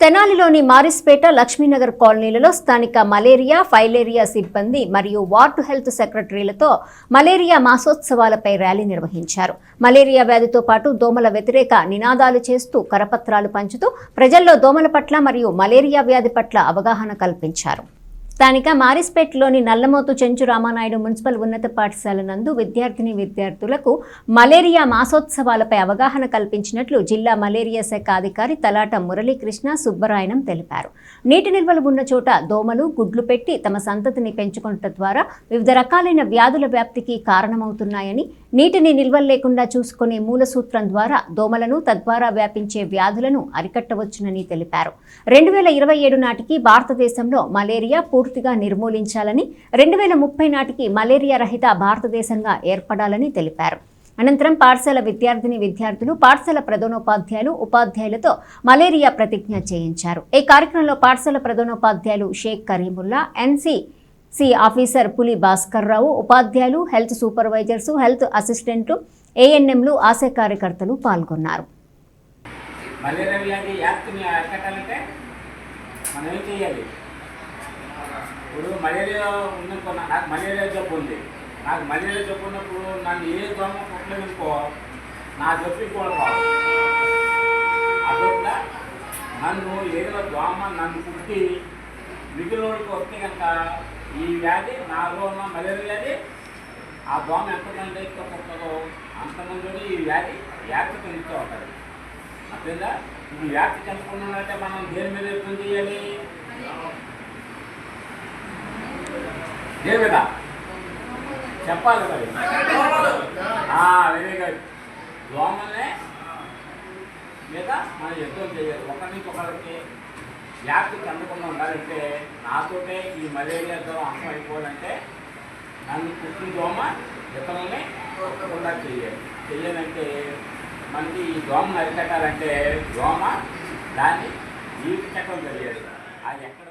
తెనాలిలోని మారిస్పేట లక్ష్మీనగర్ కాలనీలలో స్థానిక malaria filaria సిబ్బంది మరియు వార్డు హెల్త్ సెక్రటరీలతో మలేరియా మాసోత్సవాలపై ర్యాలీ నిర్వహించారు. మలేరియా వ్యాధితో పాటు దోమల వ్యతిరేక నినాదాలు చేస్తూ కరపత్రాలు పంచుతూ ప్రజల్లో దోమల పట్ల మరియు మలేరియా వ్యాధి పట్ల అవగాహన కల్పించారు. స్థానిక మారిస్పేట్లోని నల్లమోతు చెంచు రామానాయుడు మున్సిపల్ ఉన్నత పాఠశాల నందు విద్యార్థిని విద్యార్థులకు మలేరియా మాసోత్సవాలపై అవగాహన కల్పించినట్లు జిల్లా మలేరియా శాఖ అధికారి తలాట మురళీకృష్ణ సుబ్బరాయణం తెలిపారు. నీటి నిల్వలు ఉన్న చోట దోమలు గుడ్లు పెట్టి తమ సంతతిని పెంచుకుంట ద్వారా వివిధ రకాలైన వ్యాధుల వ్యాప్తికి కారణమవుతున్నాయని నీటిని నిల్వలు లేకుండా చూసుకునే మూల సూత్రం ద్వారా దోమలను తద్వారా వ్యాపించే వ్యాధులను అరికట్టవచ్చునని తెలిపారు. రెండు వేల ఇరవై ఏడు నాటికి భారతదేశంలో మలేరియా పూర్తిగా నిర్మూలించాలని రెండు వేల ముప్పై నాటికి మలేరియా రహిత భారతదేశంగా ఏర్పడాలని తెలిపారు. అనంతరం పాఠశాల విద్యార్థిని విద్యార్థులు పాఠశాల ప్రధానోపాధ్యాయులు ఉపాధ్యాయులతో మలేరియా ప్రతిజ్ఞ చేయించారు. ఈ కార్యక్రమంలో పాఠశాల ప్రధానోపాధ్యాయులు Sheikh Karimulla N C C officer Puli Bhaskar Rao ఉపాధ్యాయులు హెల్త్ సూపర్వైజర్సు హెల్త్ అసిస్టెంట్లు ఏఎన్ఎంలు ఆశా కార్యకర్తలు పాల్గొన్నారు. ఇప్పుడు మలేరియా ఉన్నప్పుడు నాకు మలేరియా జబ్బు ఉంది. నాకు మలేరియా జబ్బు ఉన్నప్పుడు నన్ను ఏ దోమ కుట్టలేదనుకో నా జబ్బు కూడా రాదు అదొక నన్ను ఏదో దోమ నన్ను కుట్టి మిగిలినోడికి వస్తే కనుక ఈ వ్యాధి నాలో ఉన్న మలేరియా వ్యాధి ఆ దోమ ఎంతమంది అయితే కుట్టదో అంతమంది ఈ వ్యాధి వ్యాప్తి చెందుతూ ఉంటుంది అర్థంగా ఈ వ్యాప్తి చెందకుండా మనం దేని మీద యుద్ధం చేయాలి? దేని మీద? చెప్పాలి మరి. Very good. దోమలే మీద మనం యుద్ధం చేయాలి. ఒకరి నుంచి ఒకరికి వ్యాప్తి చెందకుండా ఉండాలంటే నాతోటే ఈ మలేరియా జ్వరం అంతం అయిపోవాలంటే నన్ను కుట్టిన దోమ ఇతరులని కొట్టకుండా చేయాలి చెయ్యాలంటే మనకి ఈ దోమ అరికట్టాలంటే దోమ దాన్ని జీవిత చక్రం తెలియాలి అది ఎక్కడ